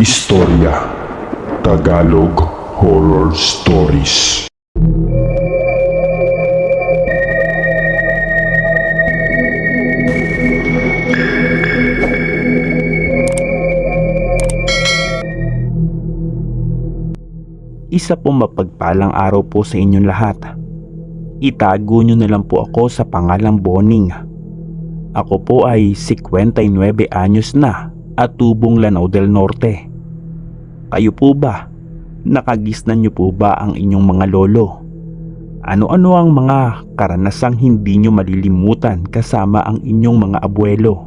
Istorya Tagalog Horror Stories Isa po mapagpalang araw po sa inyong lahat. Itago nyo na lang po ako sa pangalang Boning. Ako po ay 59 anyos na at tubong Lanao del Norte. Kayo po ba? Nakagisnan nyo po ba ang inyong mga lolo? Ano-ano ang mga karanasang hindi nyo malilimutan kasama ang inyong mga abuelo?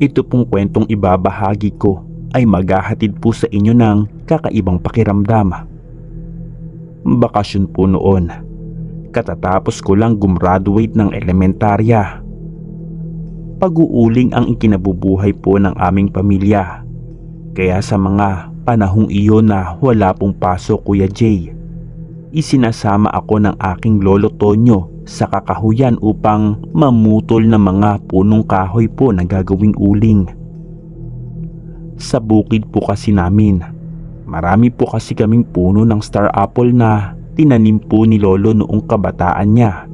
Ito pong kwentong ibabahagi ko ay maghahatid po sa inyo ng kakaibang pakiramdam. Bakasyon po noon. Katatapos ko lang gumraduate ng elementarya. Pag-uuling ang ikinabubuhay po ng aming pamilya. Kaya sa mga panahong iyon na wala pong pasok Kuya Jay, isinasama ako ng aking lolo Tonyo sa kakahuyan upang mamutol ng mga punong kahoy po na gagawing uling sa bukid po kasi namin. Marami po kasi kaming puno ng star apple na tinanim po ni Lolo noong kabataan niya.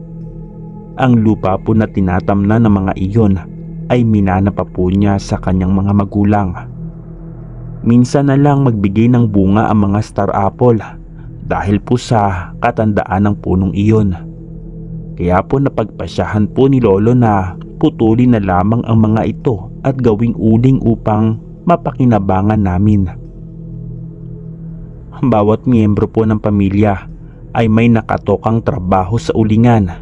Ang lupa po na tinatamna ng mga iyon ay minana pa po niya sa kanyang mga magulang. Minsan na lang magbigay ng bunga ang mga star apple dahil po sa katandaan ng punong iyon. Kaya po napagpasyahan po ni Lolo na putulin na lamang ang mga ito at gawing uling upang mapakinabangan namin. Bawat miyembro po ng pamilya ay may nakatokang trabaho sa ulingan.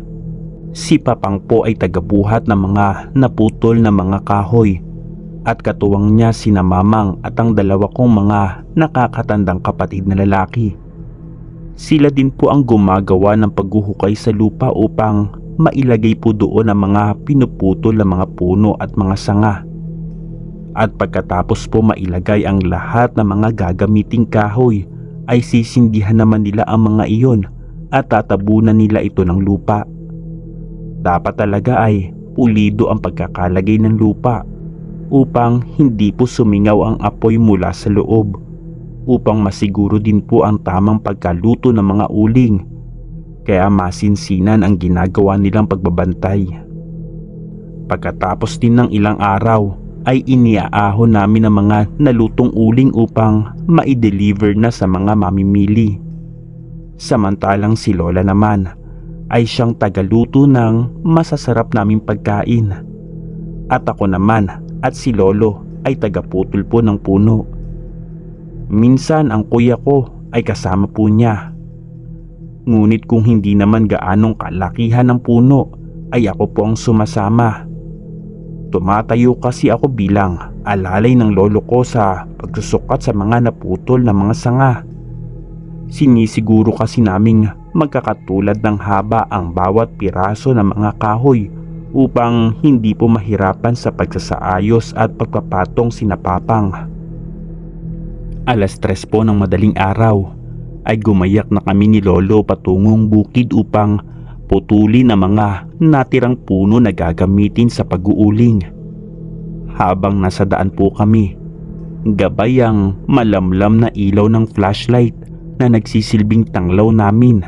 Si Papang po ay tagabuhat ng mga naputol na mga kahoy at katuwang niya si Mamang at ang dalawa kong mga nakakatandang kapatid na lalaki. Sila din po ang gumagawa ng paghuhukay sa lupa upang mailagay po doon ang mga pinuputol na mga puno at mga sanga at pagkatapos po mailagay ang lahat ng mga gagamiting kahoy ay sisindihan naman nila ang mga iyon at tatabunan nila ito ng lupa. Dapat talaga ay pulido ang pagkakalagay ng lupa upang hindi po sumingaw ang apoy mula sa loob upang masiguro din po ang tamang pagkaluto ng mga uling kaya masinsinan ang ginagawa nilang pagbabantay. Pagkatapos din ng ilang araw ay iniaahon namin ang mga nalutong uling upang ma-deliver na sa mga mamimili. Samantalang si Lola naman ay siyang tagaluto ng masasarap naming pagkain. At ako naman at si Lolo ay tagaputol po ng puno. Minsan ang kuya ko ay kasama po niya. Ngunit kung hindi naman gaanong kalakihan ng puno ay ako po ang sumasama Tumatayo kasi ako bilang alalay ng lolo ko sa pagsusukat sa mga naputol na mga sanga. Sinisiguro kasi naming magkakatulad ng haba ang bawat piraso ng mga kahoy upang hindi po mahirapan sa pagsasaayos at pagpapatong sinapapang. Alas tres po ng madaling araw ay gumayak na kami ni Lolo patungong bukid upang putulin ang mga natirang puno na gagamitin sa pag-uuling. Habang nasa daan po kami, gabay ang malamlam na ilaw ng flashlight na nagsisilbing tanglaw namin.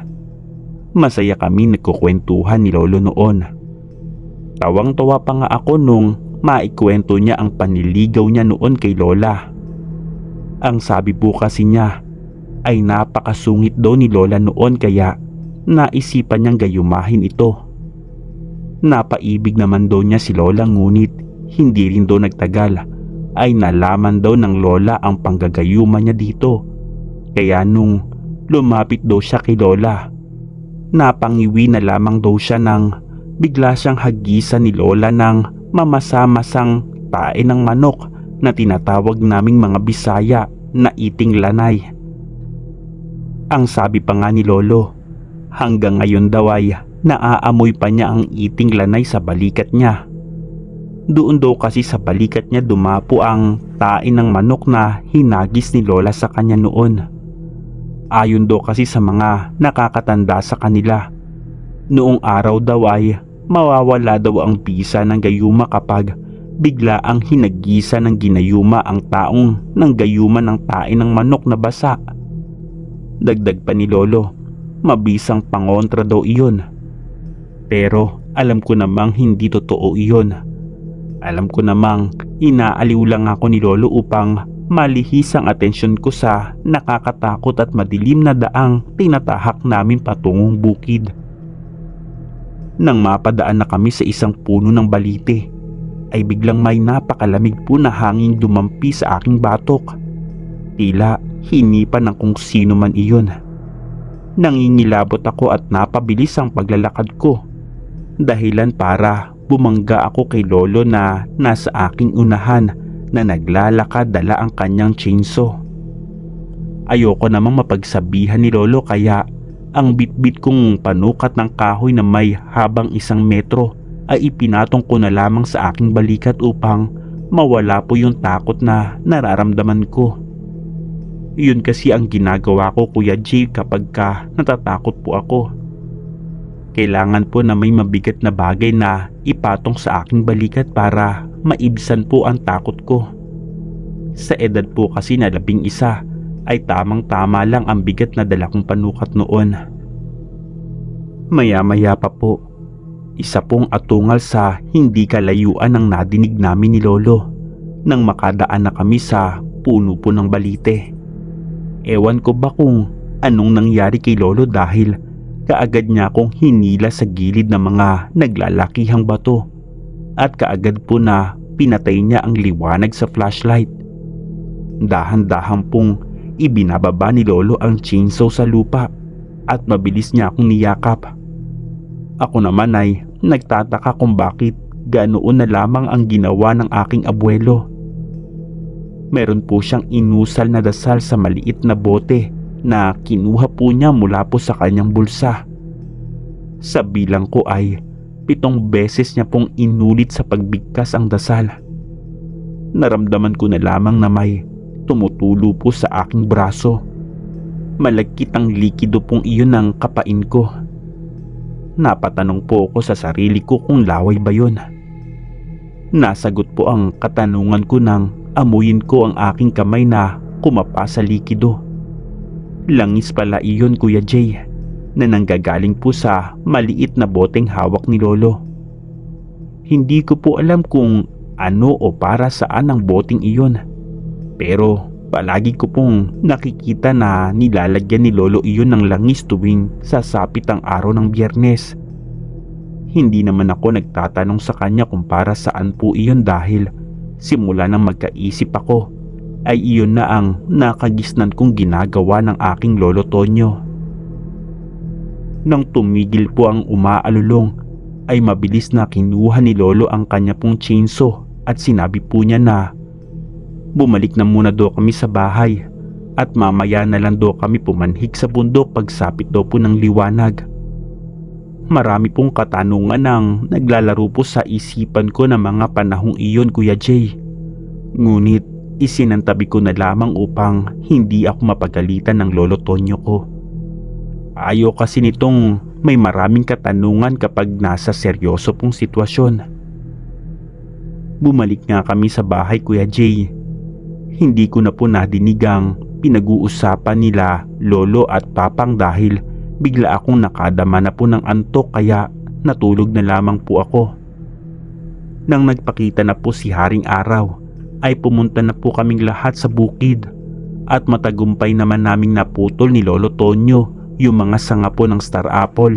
Masaya kami nagkukwentuhan ni Lolo noon. Tawang-tawa pa nga ako nung maikwento niya ang paniligaw niya noon kay Lola. Ang sabi po kasi niya ay napakasungit daw ni Lola noon kaya naisipan niyang gayumahin ito. Napaibig naman daw niya si Lola ngunit hindi rin daw nagtagal ay nalaman daw ng Lola ang panggagayuma niya dito. Kaya nung lumapit daw siya kay Lola, napangiwi na lamang daw siya nang bigla siyang hagisan ni Lola ng mamasa-masang tae ng manok na tinatawag naming mga Bisaya na iting lanay. Ang sabi pa nga ni Lolo, Hanggang ngayon daw ay naaamoy pa niya ang iting lanay sa balikat niya. Doon daw kasi sa balikat niya dumapo ang tain ng manok na hinagis ni Lola sa kanya noon. Ayon daw kasi sa mga nakakatanda sa kanila. Noong araw daw ay mawawala daw ang bisa ng gayuma kapag bigla ang hinagisa ng ginayuma ang taong ng gayuma ng tae ng manok na basa. Dagdag pa ni Lolo, mabisang pangontra daw iyon. Pero alam ko namang hindi totoo iyon. Alam ko namang inaaliw lang ako ni Lolo upang malihis ang atensyon ko sa nakakatakot at madilim na daang tinatahak namin patungong bukid. Nang mapadaan na kami sa isang puno ng balite, ay biglang may napakalamig po na hangin dumampi sa aking batok. Tila hinipan ng kung sino man iyon. Nangingilabot ako at napabilis ang paglalakad ko. Dahilan para bumangga ako kay Lolo na nasa aking unahan na naglalakad dala ang kanyang chainsaw. Ayoko namang mapagsabihan ni Lolo kaya ang bitbit kong panukat ng kahoy na may habang isang metro ay ipinatong ko na lamang sa aking balikat upang mawala po yung takot na nararamdaman ko. Yun kasi ang ginagawa ko Kuya J kapag ka natatakot po ako. Kailangan po na may mabigat na bagay na ipatong sa aking balikat para maibsan po ang takot ko. Sa edad po kasi na labing isa ay tamang tama lang ang bigat na dala kong panukat noon. Maya-maya pa po, isa pong atungal sa hindi kalayuan ang nadinig namin ni Lolo nang makadaan na kami sa puno po ng balite. Ewan ko ba kung anong nangyari kay Lolo dahil kaagad niya akong hinila sa gilid ng mga naglalakihang bato at kaagad po na pinatay niya ang liwanag sa flashlight. Dahan-dahan pong ibinababa ni Lolo ang chainsaw sa lupa at mabilis niya akong niyakap. Ako naman ay nagtataka kung bakit ganoon na lamang ang ginawa ng aking abuelo. Meron po siyang inusal na dasal sa maliit na bote na kinuha po niya mula po sa kanyang bulsa. Sa bilang ko ay pitong beses niya pong inulit sa pagbigkas ang dasal. Naramdaman ko na lamang na may tumutulo po sa aking braso. Malagkit ang likido pong iyon ng kapain ko. Napatanong po ako sa sarili ko kung laway ba yun. Nasagot po ang katanungan ko nang amuyin ko ang aking kamay na kumapa sa likido. Langis pala iyon Kuya Jay na nanggagaling po sa maliit na boteng hawak ni Lolo. Hindi ko po alam kung ano o para saan ang boteng iyon. Pero palagi ko pong nakikita na nilalagyan ni Lolo iyon ng langis tuwing sasapit ang araw ng biyernes. Hindi naman ako nagtatanong sa kanya kung para saan po iyon dahil simula nang magkaisip ako ay iyon na ang nakagisnan kong ginagawa ng aking lolo Tonyo. Nang tumigil po ang umaalulong ay mabilis na kinuha ni lolo ang kanya pong chainsaw at sinabi po niya na bumalik na muna daw kami sa bahay at mamaya na lang daw kami pumanhik sa bundok pagsapit daw po ng liwanag. Marami pong katanungan ang naglalaro po sa isipan ko ng mga panahong iyon Kuya Jay. Ngunit isinantabi ko na lamang upang hindi ako mapagalitan ng lolo Tonyo ko. Ayaw kasi nitong may maraming katanungan kapag nasa seryoso pong sitwasyon. Bumalik nga kami sa bahay Kuya Jay. Hindi ko na po nadinig ang pinag-uusapan nila lolo at papang dahil bigla akong nakadama na po ng antok kaya natulog na lamang po ako. Nang nagpakita na po si Haring Araw ay pumunta na po kaming lahat sa bukid at matagumpay naman naming naputol ni Lolo Tonyo yung mga sanga po ng star apple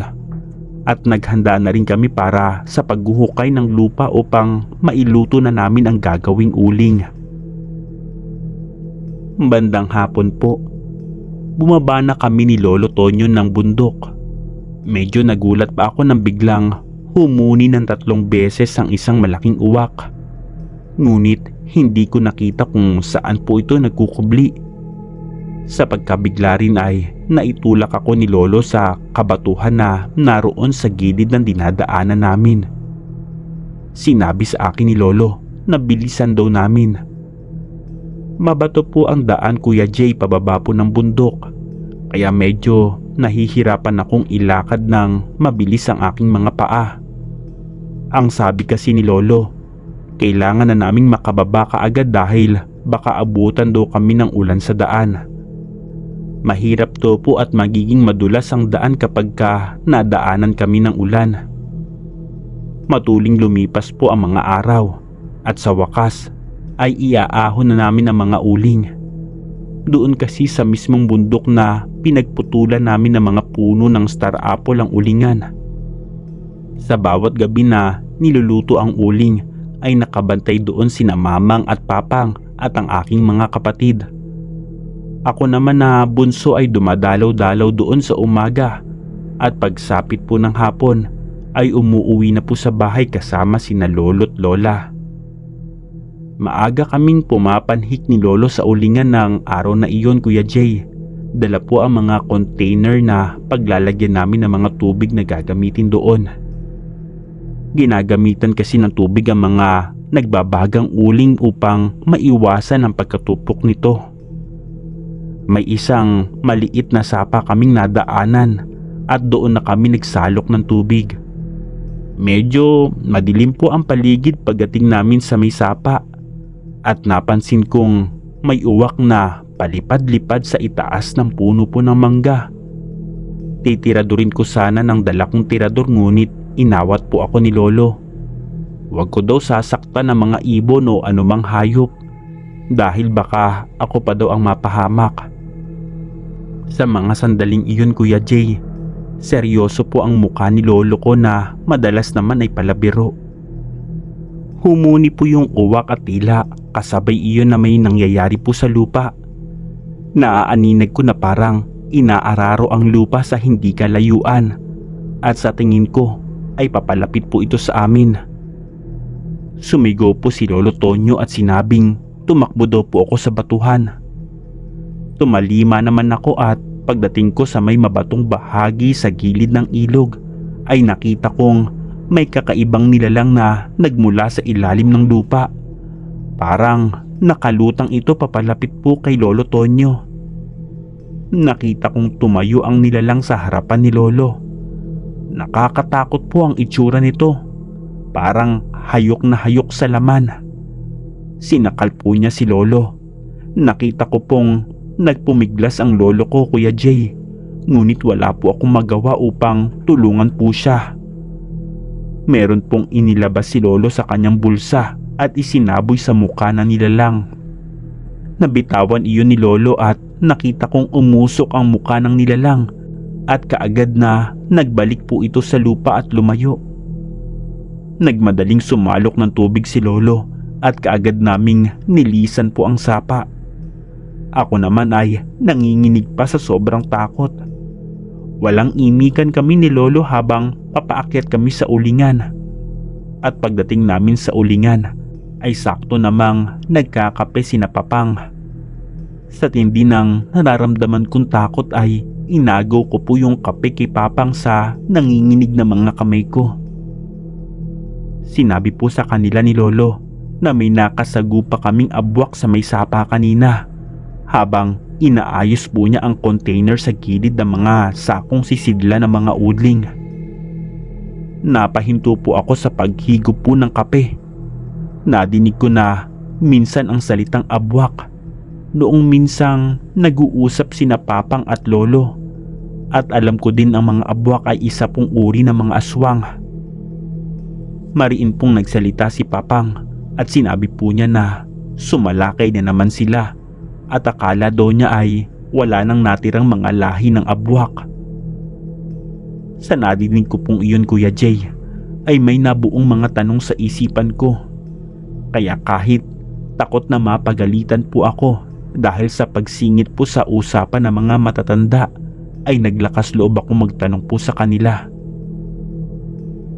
at naghanda na rin kami para sa paghuhukay ng lupa upang mailuto na namin ang gagawing uling. Bandang hapon po, bumaba na kami ni Lolo Tonyo ng bundok. Medyo nagulat pa ako nang biglang humuni ng tatlong beses ang isang malaking uwak. Ngunit hindi ko nakita kung saan po ito nagkukubli. Sa pagkabigla rin ay naitulak ako ni Lolo sa kabatuhan na naroon sa gilid ng dinadaanan namin. Sinabi sa akin ni Lolo na bilisan daw namin. Mabato po ang daan Kuya Jay pababa po ng bundok kaya medyo nahihirapan akong ilakad ng mabilis ang aking mga paa. Ang sabi kasi ni Lolo, Kailangan na naming makababa kaagad dahil baka abutan daw kami ng ulan sa daan. Mahirap to po at magiging madulas ang daan kapag ka nadaanan kami ng ulan. Matuling lumipas po ang mga araw at sa wakas ay iaahon na namin ang mga uling. Doon kasi sa mismong bundok na pinagputulan namin ng mga puno ng star apple ang ulingan. Sa bawat gabi na niluluto ang uling ay nakabantay doon sina mamang at papang at ang aking mga kapatid. Ako naman na bunso ay dumadalaw-dalaw doon sa umaga at pagsapit po ng hapon ay umuuwi na po sa bahay kasama sina lolo't lola. Maaga kaming pumapanhik ni lolo sa ulingan ng araw na iyon Kuya Jay. Dala po ang mga container na paglalagyan namin ng mga tubig na gagamitin doon. Ginagamitan kasi ng tubig ang mga nagbabagang uling upang maiwasan ang pagkatupok nito. May isang maliit na sapa kaming nadaanan at doon na kami nagsalok ng tubig. Medyo madilim po ang paligid pagdating namin sa may sapa at napansin kong may uwak na palipad-lipad sa itaas ng puno po ng mangga. Titiradurin ko sana ng dala kong tirador ngunit inawat po ako ni Lolo. Huwag ko daw sasaktan ng mga ibon o anumang hayop dahil baka ako pa daw ang mapahamak. Sa mga sandaling iyon Kuya Jay, seryoso po ang mukha ni Lolo ko na madalas naman ay palabiro. Humuni po yung uwak at tila kasabay iyon na may nangyayari po sa lupa. Naaaninag ko na parang inaararo ang lupa sa hindi kalayuan at sa tingin ko ay papalapit po ito sa amin. Sumigaw po si Lolo Tonyo at sinabing tumakbo daw po ako sa batuhan. Tumalima naman ako at pagdating ko sa may mabatong bahagi sa gilid ng ilog ay nakita kong may kakaibang nilalang na nagmula sa ilalim ng lupa. Parang nakalutang ito papalapit po kay Lolo Tonyo. Nakita kong tumayo ang nilalang sa harapan ni Lolo. Nakakatakot po ang itsura nito. Parang hayok na hayok sa laman. Sinakal po niya si Lolo. Nakita ko pong nagpumiglas ang lolo ko Kuya Jay. Ngunit wala po akong magawa upang tulungan po siya. Meron pong inilabas si Lolo sa kanyang bulsa at isinaboy sa mukha na nilalang. Nabitawan iyon ni Lolo at nakita kong umusok ang mukha ng nilalang at kaagad na nagbalik po ito sa lupa at lumayo. Nagmadaling sumalok ng tubig si Lolo at kaagad naming nilisan po ang sapa. Ako naman ay nanginginig pa sa sobrang takot. Walang imikan kami ni Lolo habang papaakyat kami sa ulingan. At pagdating namin sa ulingan ay sakto namang nagkakape si Papang. Sa tindi ng nararamdaman kong takot ay inagaw ko po yung kape kay Papang sa nanginginig na mga kamay ko. Sinabi po sa kanila ni Lolo na may nakasagu pa kaming abwak sa may sapa kanina habang inaayos po niya ang container sa gilid ng mga sakong sisidla ng mga udling. Napahinto po ako sa paghigop po ng kape. Nadinig ko na minsan ang salitang abwak. Noong minsang nag-uusap sina papang at lolo. At alam ko din ang mga abwak ay isa pong uri ng mga aswang. Mariin pong nagsalita si papang at sinabi po niya na sumalakay na naman sila at akala daw niya ay wala nang natirang mga lahi ng abwak. Sa nadinig ko pong iyon Kuya Jay ay may nabuong mga tanong sa isipan ko. Kaya kahit takot na mapagalitan po ako dahil sa pagsingit po sa usapan ng mga matatanda ay naglakas loob ako magtanong po sa kanila.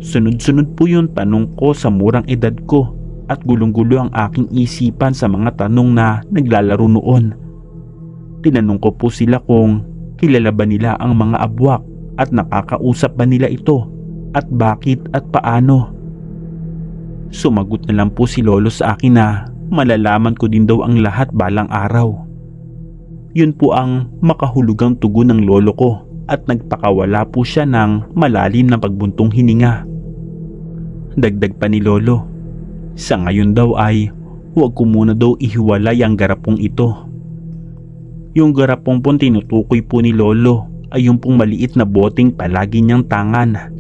Sunod-sunod po yung tanong ko sa murang edad ko at gulong-gulo ang aking isipan sa mga tanong na naglalaro noon. Tinanong ko po sila kung kilala ba nila ang mga abwak at nakakausap ba nila ito at bakit at paano. Sumagot na lang po si Lolo sa akin na malalaman ko din daw ang lahat balang araw. Yun po ang makahulugang tugon ng lolo ko at nagpakawala po siya ng malalim na pagbuntong hininga. Dagdag pa ni Lolo, Sa ngayon daw ay huwag ko muna daw ihiwalay ang garapong ito. Yung garapong pong tinutukoy po ni Lolo ay yung pong maliit na boting palagi niyang tangan.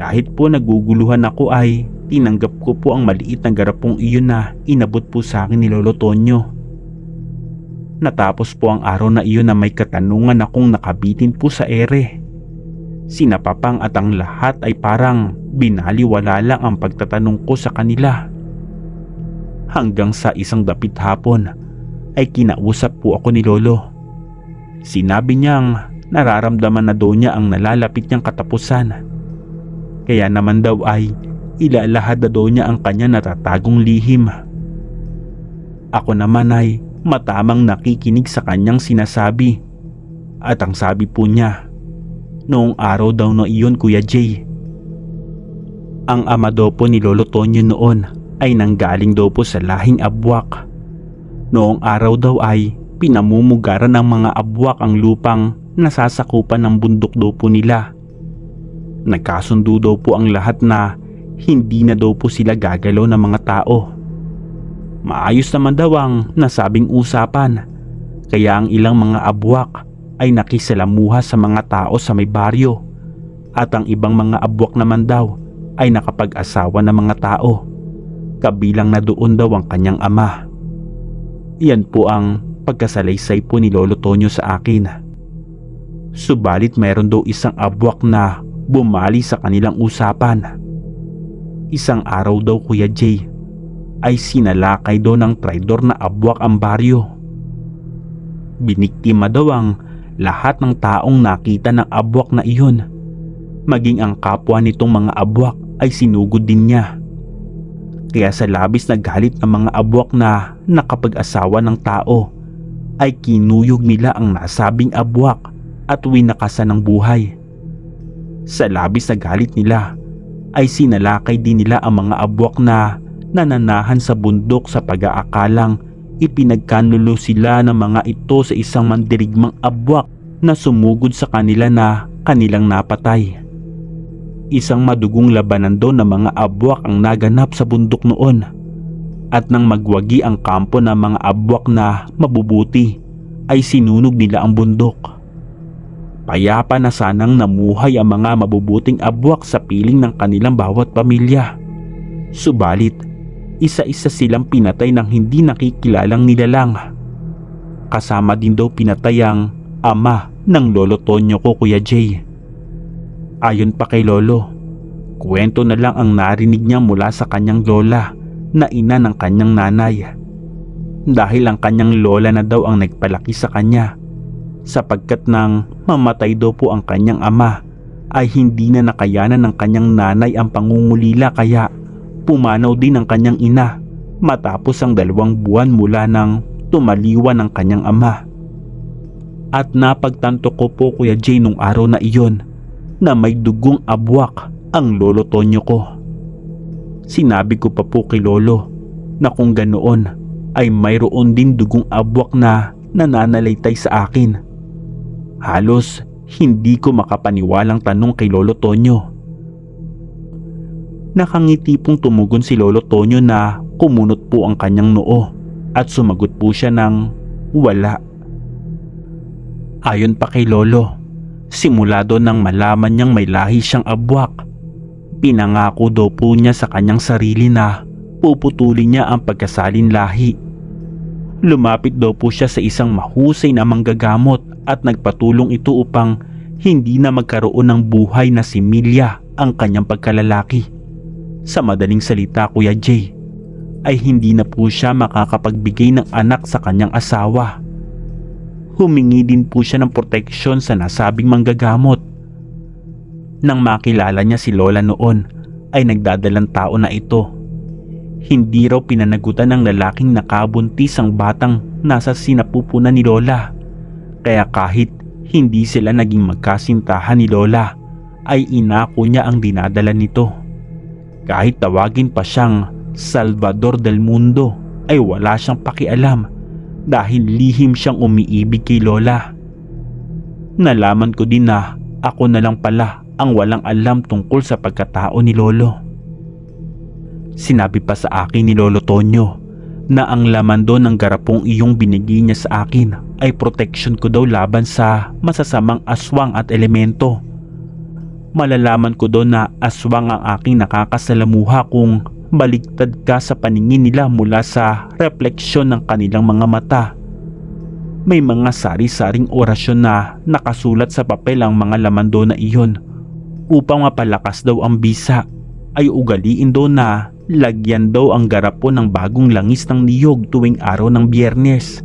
Kahit po naguguluhan ako ay tinanggap ko po ang maliit na garapong iyon na inabot po sa akin ni Lolo Tonyo. Natapos po ang araw na iyon na may katanungan akong nakabitin po sa ere. Sina Papang at ang lahat ay parang binaliwala lang ang pagtatanong ko sa kanila. Hanggang sa isang dapit hapon ay kinausap po ako ni Lolo. Sinabi niyang nararamdaman na daw niya ang nalalapit niyang katapusan. Kaya naman daw ay ilalahad na daw niya ang kanya natatagong lihim. Ako naman ay matamang nakikinig sa kanyang sinasabi. At ang sabi po niya, noong araw daw na iyon Kuya Jay. Ang ama daw po ni Lolo Tonyo noon ay nanggaling daw po sa lahing abwak. Noong araw daw ay pinamumugaran ng mga abwak ang lupang nasasakupan ng bundok daw po nila. Nagkasundo daw po ang lahat na hindi na daw po sila gagalaw ng mga tao. Maayos naman daw ang nasabing usapan kaya ang ilang mga abwak ay nakisalamuha sa mga tao sa may baryo at ang ibang mga abwak naman daw ay nakapag-asawa ng mga tao kabilang na doon daw ang kanyang ama. Yan po ang pagkasalaysay po ni Lolo Tonyo sa akin. Subalit mayroon daw isang abwak na bumali sa kanilang usapan. Isang araw daw Kuya Jay ay sinalakay daw ng traidor na abwak ang baryo. Biniktima daw ang lahat ng taong nakita ng abwak na iyon. Maging ang kapwa nitong mga abwak ay sinugod din niya. Kaya sa labis na galit ng mga abwak na nakapag-asawa ng tao, ay kinuyog nila ang nasabing abwak at winakasan ng buhay. Sa labis na galit nila, ay sinalakay din nila ang mga abwak na nananahan sa bundok sa pag-aakalang ipinagkanulo sila ng mga ito sa isang mandirigmang abwak na sumugod sa kanila na kanilang napatay. Isang madugong labanan doon ng mga abwak ang naganap sa bundok noon at nang magwagi ang kampo ng mga abwak na mabubuti ay sinunog nila ang bundok. Payapa na sanang namuhay ang mga mabubuting abwak sa piling ng kanilang bawat pamilya. Subalit, isa-isa silang pinatay ng hindi nakikilalang nilalang. Kasama din daw pinatay ang ama ng lolo Tonyo ko Kuya Jay. Ayon pa kay lolo, kwento na lang ang narinig niya mula sa kanyang lola na ina ng kanyang nanay. Dahil ang kanyang lola na daw ang nagpalaki sa kanya sapagkat nang mamatay daw po ang kanyang ama ay hindi na nakayanan ng kanyang nanay ang pangungulila kaya pumanaw din ang kanyang ina matapos ang dalawang buwan mula nang tumaliwan ng kanyang ama. At napagtanto ko po Kuya Jay nung araw na iyon na may dugong abwak ang lolo Tonyo ko. Sinabi ko pa po kay lolo na kung ganoon ay mayroon din dugong abwak na nananalaytay sa akin. Halos hindi ko makapaniwalang tanong kay lolo Tonyo. Nakangiti pong tumugon si lolo Tonyo na kumunot po ang kanyang noo at sumagot po siya ng wala. Ayon pa kay lolo, simula doon nang malaman niyang may lahi siyang abwak, pinangako daw po niya sa kanyang sarili na puputulin niya ang pagkasalin lahi. Lumapit daw po siya sa isang mahusay na manggagamot at nagpatulong ito upang hindi na magkaroon ng buhay na si Milya ang kanyang pagkalalaki. Sa madaling salita Kuya Jay, ay hindi na po siya makakapagbigay ng anak sa kanyang asawa. Humingi din po siya ng proteksyon sa nasabing manggagamot. Nang makilala niya si Lola noon, ay nagdadalang tao na ito. Hindi raw pinanagutan ng lalaking nakabuntis ang batang nasa sinapupunan ni Lola. Kaya kahit hindi sila naging magkasintahan ni Lola, ay inako niya ang dinadala nito. Kahit tawagin pa siyang Salvador del Mundo ay wala siyang pakialam dahil lihim siyang umiibig kay Lola. Nalaman ko din na ako na lang pala ang walang alam tungkol sa pagkatao ni Lolo. Sinabi pa sa akin ni Lolo Tonyo na ang laman doon ng garapong iyong binigay niya sa akin ay protection ko daw laban sa masasamang aswang at elemento. Malalaman ko doon na aswang ang aking nakakasalamuha kung baligtad ka sa paningin nila mula sa refleksyon ng kanilang mga mata. May mga sari-saring orasyon na nakasulat sa papel ang mga laman doon na iyon. Upang mapalakas daw ang bisa ay ugaliin daw na lagyan daw ang garapon ng bagong langis ng niyog tuwing araw ng biyernes.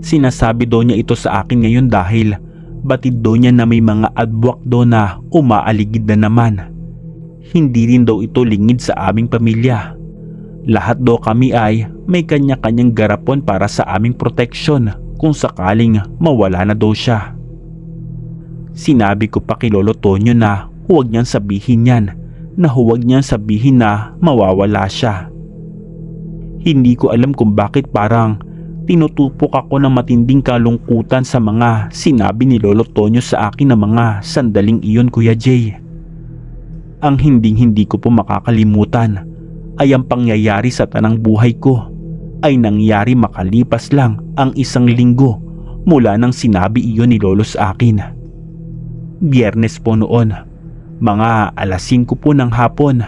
Sinasabi daw niya ito sa akin ngayon dahil batid daw niya na may mga adwak daw na umaaligid na naman. Hindi rin daw ito lingid sa aming pamilya. Lahat daw kami ay may kanya-kanyang garapon para sa aming proteksyon kung sakaling mawala na daw siya. Sinabi ko pa kay Lolo Tonyo na huwag niyang sabihin yan na huwag niyang sabihin na mawawala siya. Hindi ko alam kung bakit parang tinutupok ako ng matinding kalungkutan sa mga sinabi ni Lolo Tonyo sa akin na mga sandaling iyon Kuya Jay. Ang hinding hindi ko po makakalimutan ay ang pangyayari sa tanang buhay ko ay nangyari makalipas lang ang isang linggo mula nang sinabi iyon ni Lolo sa akin. Biyernes po noon, mga alas 5 po ng hapon.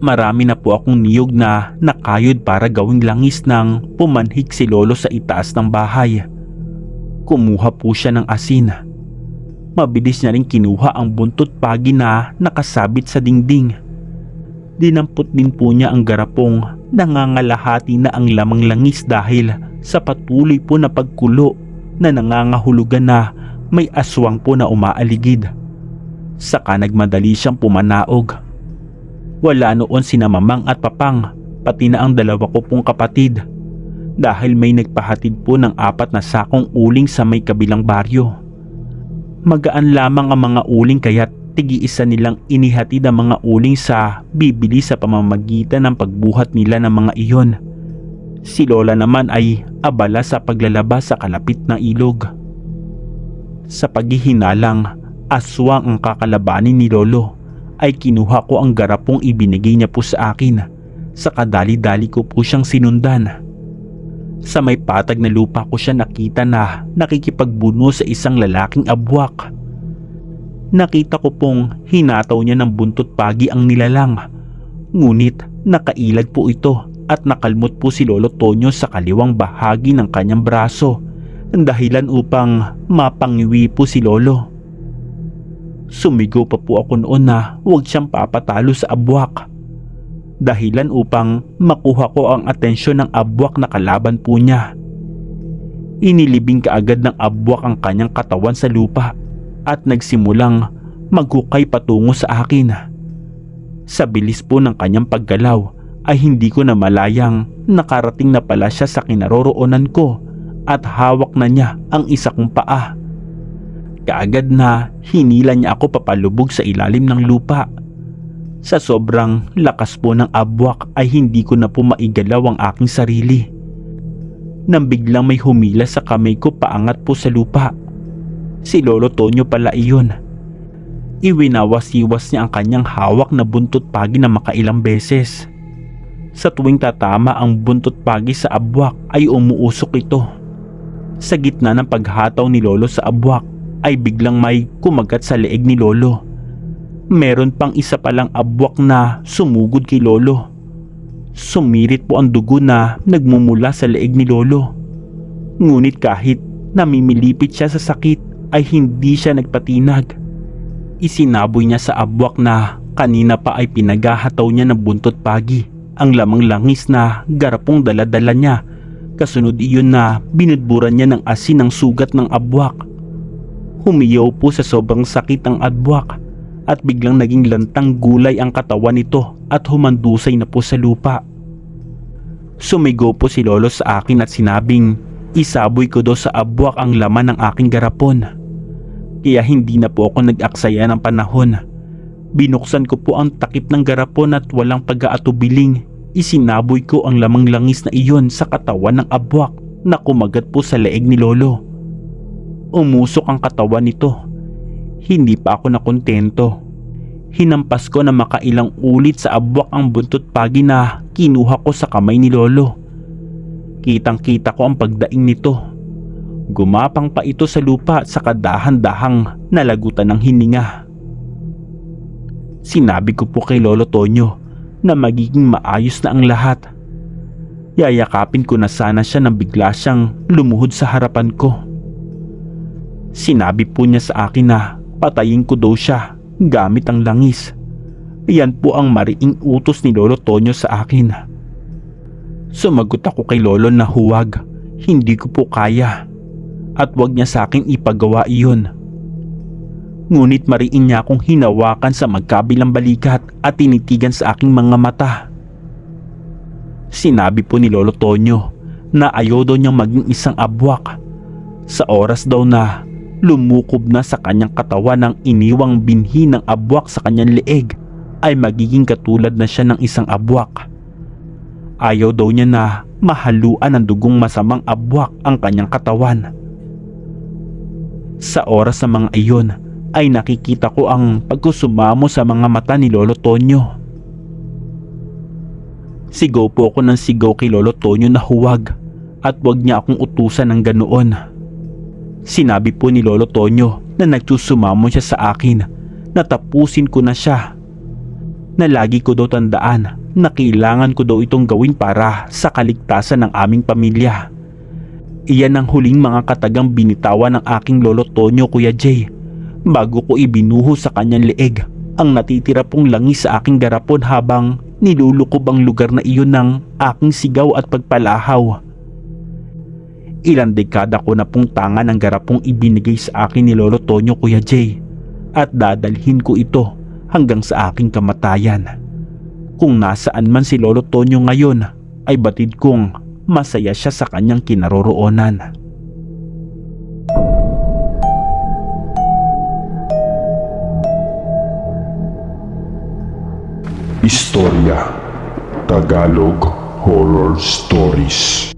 Marami na po akong niyog na nakayod para gawing langis nang pumanhik si Lolo sa itaas ng bahay. Kumuha po siya ng asin. Mabilis niya rin kinuha ang buntot pagi na nakasabit sa dingding. Dinampot din po niya ang garapong nangangalahati na ang lamang langis dahil sa patuloy po na pagkulo na nangangahulugan na may aswang po na umaaligid. Saka nagmadali siyang pumanaog. Wala noon sina mamang at papang pati na ang dalawa ko pong kapatid dahil may nagpahatid po ng apat na sakong uling sa may kabilang baryo. Magaan lamang ang mga uling kaya't tigi-isa nilang inihatid ang mga uling sa bibili sa pamamagitan ng pagbuhat nila ng mga iyon. Si Lola naman ay abala sa paglalabas sa kalapit na ilog. Sa paghihinalang, aswang ang kakalabanin ni Lolo ay kinuha ko ang garapong ibinigay niya po sa akin. Sa kadali-dali ko po siyang sinundan. Sa may patag na lupa ko siya nakita na nakikipagbuno sa isang lalaking abwak. Nakita ko pong hinataw niya ng buntot pagi ang nilalang. Ngunit nakailag po ito at nakalmot po si Lolo Tonyo sa kaliwang bahagi ng kanyang braso dahilan upang mapangiwi po si Lolo. Sumigaw pa po ako noon na huwag siyang papatalo sa abwak. Dahilan upang makuha ko ang atensyon ng abwak na kalaban po niya. Inilibing kaagad ng abwak ang kanyang katawan sa lupa at nagsimulang maghukay patungo sa akin. Sa bilis po ng kanyang paggalaw ay hindi ko na malayang nakarating na pala siya sa kinaroroonan ko at hawak na niya ang isa kong paa. Kaagad na hinila niya ako papalubog sa ilalim ng lupa. Sa sobrang lakas po ng abwak ay hindi ko na po maigalaw ang aking sarili. Nang biglang may humila sa kamay ko paangat po sa lupa. Si Lolo Tonyo pala iyon. Iwinawas-iwas niya ang kanyang hawak na buntot pagi na makailang beses. Sa tuwing tatama ang buntot pagi sa abwak ay umuusok ito. Sa gitna ng paghataw ni Lolo sa abwak ay biglang may kumagat sa leeg ni Lolo. Meron pang isa palang abwak na sumugod kay Lolo. Sumirit po ang dugo na nagmumula sa leeg ni Lolo. Ngunit kahit namimilipit siya sa sakit ay hindi siya nagpatinag. Isinaboy niya sa abwak na kanina pa ay pinaghahataw niya ng buntot pagi ang lamang langis na garapong daladala niya. Kasunod iyon na binudburan niya ng asin ang sugat ng abwak. Humiyaw po sa sobrang sakit ang adwak at biglang naging lantang gulay ang katawan nito at humandusay na po sa lupa. Sumigaw po si Lolo sa akin at sinabing isaboy ko daw sa abwak ang laman ng aking garapon. Kaya hindi na po ako nag-aksaya ng panahon. Binuksan ko po ang takip ng garapon at walang pag-aatubiling. Isinaboy ko ang lamang langis na iyon sa katawan ng abwak na kumagat po sa leeg ni Lolo. Umusok ang katawan nito. Hindi pa ako nakontento. Hinampas ko na makailang ulit sa abwak ang buntot pagi na kinuha ko sa kamay ni Lolo. Kitang kita ko ang pagdaing nito. Gumapang pa ito sa lupa sa kadahan-dahang nalagutan ng hininga. Sinabi ko po kay Lolo Tonyo na magiging maayos na ang lahat. Yayakapin ko na sana siya nang bigla siyang lumuhod sa harapan ko. Sinabi po niya sa akin na patayin ko daw siya gamit ang langis. Yan po ang mariing utos ni Lolo Tonyo sa akin. Sumagot ako kay Lolo na huwag, hindi ko po kaya. At wag niya sa akin ipagawa iyon. Ngunit mariin niya akong hinawakan sa magkabilang balikat at tinitigan sa aking mga mata. Sinabi po ni Lolo Tonyo na ayaw daw niyang maging isang abwak. Sa oras daw na lumukob na sa kanyang katawan ng iniwang binhi ng abwak sa kanyang leeg ay magiging katulad na siya ng isang abwak. Ayaw daw niya na mahaluan ng dugong masamang abwak ang kanyang katawan. Sa oras sa mga iyon ay nakikita ko ang pagkusumamo sa mga mata ni Lolo Tonyo. Sigaw po ako ng sigaw kay Lolo Tonyo na huwag at wag niya akong utusan ng ganoon. Sinabi po ni Lolo Tonyo na nagsusumamo siya sa akin na tapusin ko na siya. Na lagi ko daw tandaan na kailangan ko daw itong gawin para sa kaligtasan ng aming pamilya. Iyan ang huling mga katagang binitawan ng aking Lolo Tonyo Kuya Jay bago ko ibinuho sa kanyang leeg ang natitira pong langis sa aking garapon habang nilulukob ang lugar na iyon ng aking sigaw at pagpalahaw. Ilang dekada ko na pong tanga ng garapong ibinigay sa akin ni Lolo Tonyo Kuya Jay at dadalhin ko ito hanggang sa aking kamatayan. Kung nasaan man si Lolo Tonyo ngayon ay batid kong masaya siya sa kanyang kinaroroonan. Istorya Tagalog Horror Stories